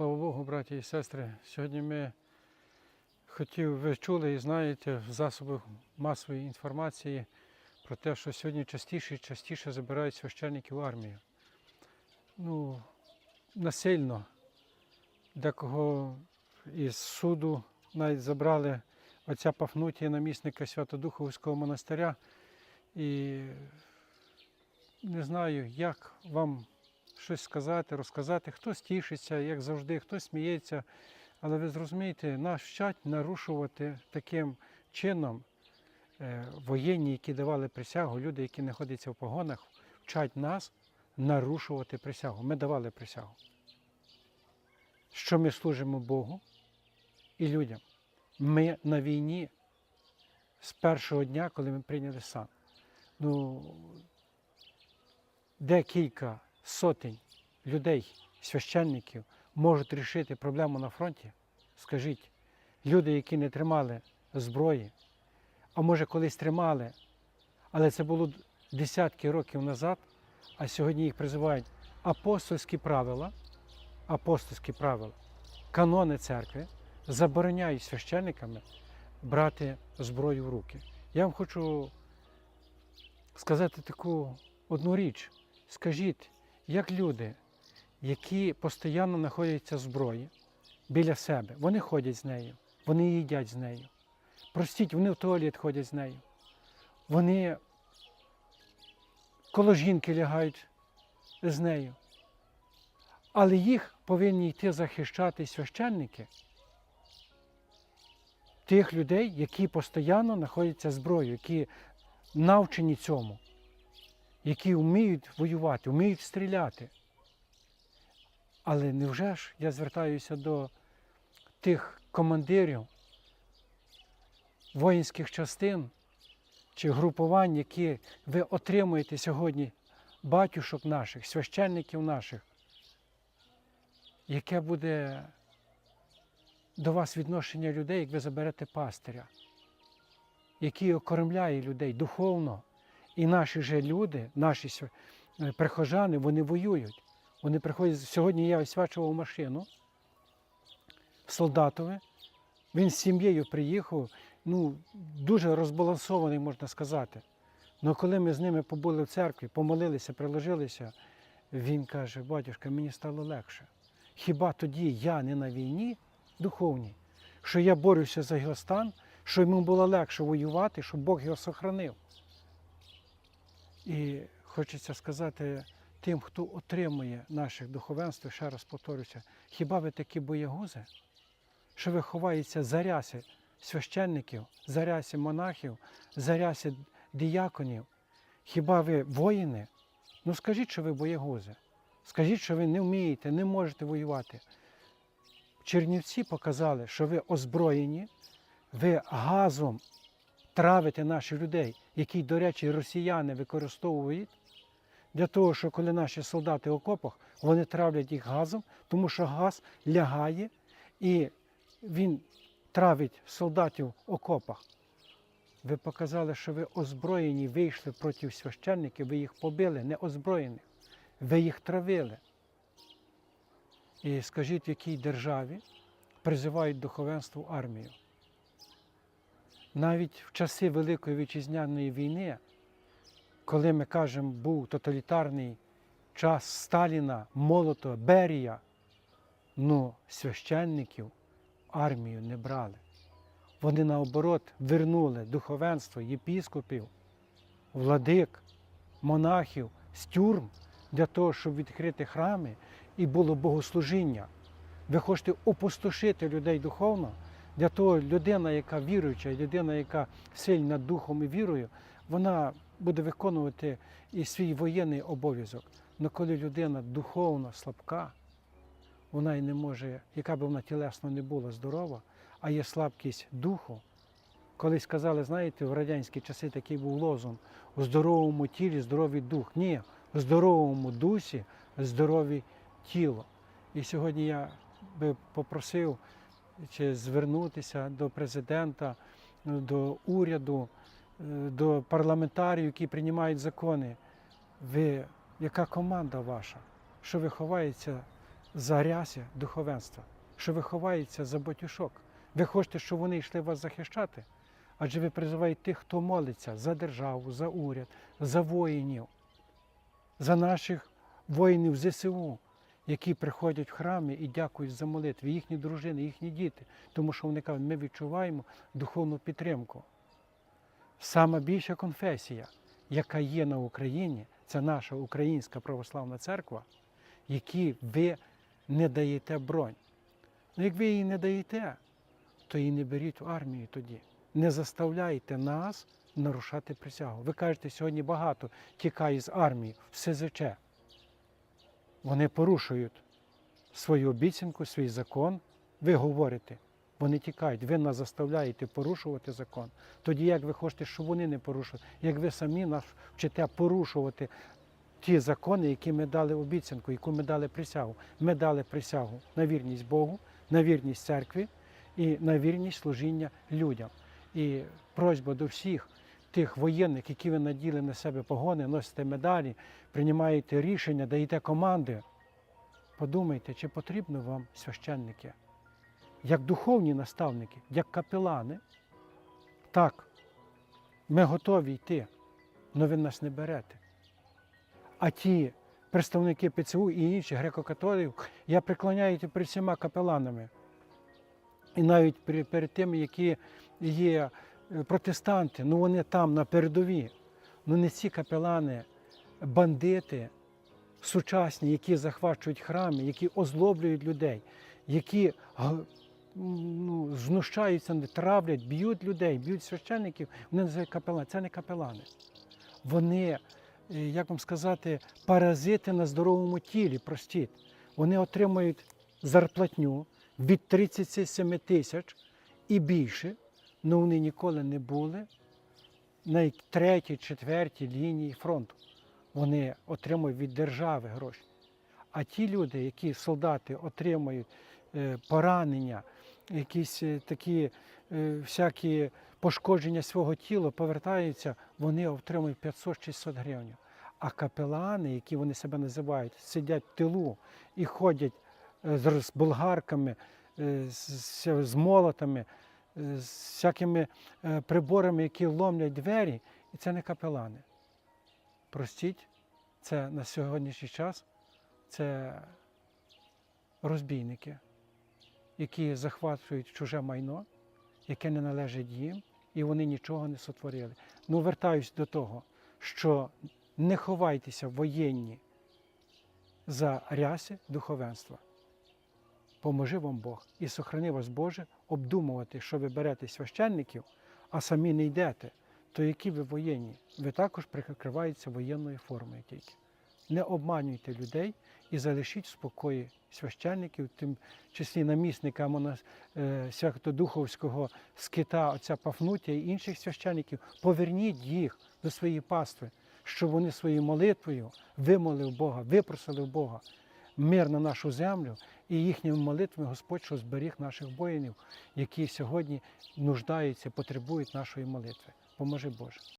Слава Богу, браті і сестри. Сьогодні ми хотів, ви чули і знаєте в засобах масової інформації про те, що сьогодні частіше і частіше забирають священників в армію. Ну, насильно. Декого із суду навіть забрали отця Пафнутія, намісника Святодуховського монастиря. І не знаю, як вам щось сказати, розказати. Хтось тішиться, як завжди, хтось сміється. Але ви зрозумієте, нас вчать нарушувати таким чином е, воєнні, які давали присягу, люди, які знаходяться в погонах, вчать нас нарушувати присягу. Ми давали присягу. Що ми служимо Богу і людям. Ми на війні з першого дня, коли ми прийняли сан. Ну, декілька сотень людей, священників, можуть рішити проблему на фронті? Скажіть, люди, які не тримали зброї, а може колись тримали, але це було десятки років назад, а сьогодні їх призивають апостольські правила, апостольські правила, канони церкви забороняють священниками брати зброю в руки. Я вам хочу сказати таку одну річ. Скажіть, як люди, які постійно знаходяться зброї біля себе, вони ходять з нею, вони їдять з нею. Простіть, вони в туалет ходять з нею. Вони коло жінки лягають з нею. Але їх повинні йти захищати священники тих людей, які постійно знаходяться зброєю, які навчені цьому які вміють воювати, вміють стріляти. Але невже ж я звертаюся до тих командирів воїнських частин чи групувань, які ви отримуєте сьогодні, батюшок наших, священників наших, яке буде до вас відношення людей, як ви заберете пастиря, який окормляє людей духовно. І наші же люди, наші е, прихожани, вони воюють. Вони приходять. Сьогодні я освячував машину солдатове. Він з сім'єю приїхав, ну, дуже розбалансований, можна сказати. Але коли ми з ними побули в церкві, помолилися, приложилися, він каже, батюшка, мені стало легше. Хіба тоді я не на війні духовній, що я борюся за його стан, що йому було легше воювати, щоб Бог його сохранив. І хочеться сказати тим, хто отримує наших духовенств, ще раз повторюся, хіба ви такі боягузи, що ви ховаєтеся за ряси священників, за ряси монахів, за ряси діяконів? Хіба ви воїни? Ну скажіть, що ви боягузи. Скажіть, що ви не вмієте, не можете воювати. Чернівці показали, що ви озброєні, ви газом травити наших людей, які, до речі, росіяни використовують для того, що коли наші солдати в окопах, вони травлять їх газом, тому що газ лягає і він травить солдатів в окопах. Ви показали, що ви озброєні, вийшли проти священників, ви їх побили, не озброєних, ви їх травили. І скажіть, в якій державі призивають духовенство армію? Навіть в часи Великої Вітчизняної війни, коли ми кажемо, був тоталітарний час Сталіна, Молотова, Берія, ну, священників армію не брали. Вони наоборот вернули духовенство, єпіскопів, владик, монахів з тюрм для того, щоб відкрити храми і було богослужіння. Ви хочете опустошити людей духовно, для того людина, яка віруюча, людина, яка сильна духом і вірою, вона буде виконувати і свій воєнний обов'язок. Але коли людина духовно слабка, вона і не може, яка б вона тілесно не була здорова, а є слабкість духу. Колись сказали, знаєте, в радянські часи такий був лозунг у здоровому тілі здоровий дух. Ні, в здоровому дусі здорове тіло. І сьогодні я би попросив чи звернутися до президента, до уряду, е, до парламентарів, які приймають закони. Ви, яка команда ваша? Що ви ховаєтеся за рясі духовенства, що ви ховаєтеся за батюшок. Ви хочете, щоб вони йшли вас захищати? Адже ви призиваєте тих, хто молиться за державу, за уряд, за воїнів, за наших воїнів ЗСУ, які приходять в храми і дякують за молитви, їхні дружини, їхні діти, тому що вони кажуть, ми відчуваємо духовну підтримку. Сама більша конфесія, яка є на Україні, це наша Українська православна церква, якій ви не даєте бронь. Ну, як ви її не даєте, то і не беріть в армію тоді. Не заставляйте нас нарушати присягу. Ви кажете, сьогодні багато тікає з армії в СЗЧ. Вони порушують свою обіцянку, свій закон. Ви говорите, вони тікають, ви нас заставляєте порушувати закон. Тоді як ви хочете, щоб вони не порушували, як ви самі нас вчите порушувати ті закони, які ми дали обіцянку, яку ми дали присягу. Ми дали присягу на вірність Богу, на вірність церкві і на вірність служіння людям. І просьба до всіх тих воєнних, які ви наділи на себе погони, носите медалі, приймаєте рішення, даєте команди. Подумайте, чи потрібно вам священники, як духовні наставники, як капелани. Так, ми готові йти, але ви нас не берете. А ті представники ПЦУ і інші греко-католиків, я преклоняюся перед всіма капеланами. І навіть перед, тими, які є протестанти, ну вони там на передові. Ну не ці капелани, бандити сучасні, які захвачують храми, які озлоблюють людей, які ну, знущаються, травлять, б'ють людей, б'ють священників, вони називають капелани. Це не капелани. Вони, е, як вам сказати, паразити на здоровому тілі, простіть. Вони отримують зарплатню від 37 тисяч і більше, але вони ніколи не були на третій, четвертій лінії фронту. Вони отримують від держави гроші. А ті люди, які солдати отримують е, поранення, якісь е, такі е, всякі пошкодження свого тіла, повертаються, вони отримують 500-600 гривень. А капелани, які вони себе називають, сидять в тилу і ходять з, болгарками, з, молотами, з всякими е, приборами, які ломлять двері, і це не капелани. Простіть, це на сьогоднішній час це розбійники, які захвачують чуже майно, яке не належить їм, і вони нічого не сотворили. Ну, вертаюсь до того, що не ховайтеся воєнні за ряси духовенства. Поможи вам Бог і сохрани вас, Боже, обдумувати, що ви берете священників, а самі не йдете, то які ви воєнні? Ви також прикриваєтеся воєнною формою тільки. Не обманюйте людей і залишіть в спокої священників, тим числі намісника мона- е, Святодуховського скита, отця Пафнутія і інших священників. Поверніть їх до своєї пастви, щоб вони своєю молитвою вимолив Бога, випросили в Бога мир на нашу землю і їхніми молитвами Господь що зберіг наших воїнів, які сьогодні нуждаються, потребують нашої молитви. Поможи Боже.